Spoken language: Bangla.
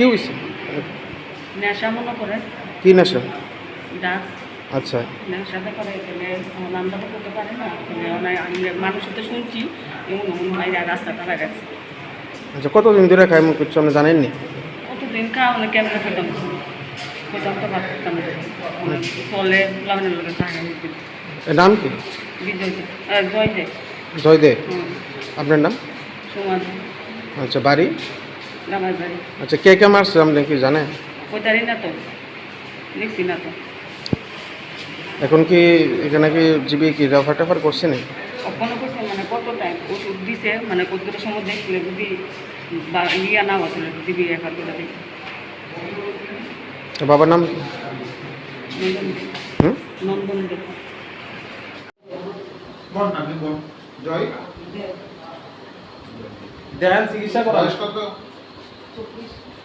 কি হয়েছে নেশা মনে করে। কি নেশা? আচ্ছা। নেশাতে করে গেলে আমরা করতে পারি না। মানুষের তো শুনছি এমন এমন রাস্তা তারা গেছে। আচ্ছা কতদিন ধরে খাই মুখ করছ আপনি জানেননি? কতদিন খাওয়া অনেক কেমন খেতাম খেতাম তো ভাত খেতাম অনেক চলে লাগানোর লোকের থাকে এর নাম কি? বিজয় জয় দে। জয়দে হুম। আপনার নাম? সমাজ আচ্ছা বাড়ি? গ্রামের বাড়ি। আচ্ছা কে কে মারছে আপনি কি জানেন? কোথারি না তো। না তো। এখন কি এখানে কি জিবি কি রেফার টেফার করছে না কখনো করছে মানে কত টাইম ওষুধ দিছে মানে কতটা সময় দেখলে যদি বা ইয়া না হতো দিবি একার করে বাবার নাম নন্দন। দেব জয়। দেন চিকিৎসা বয়স কত চব্বিশ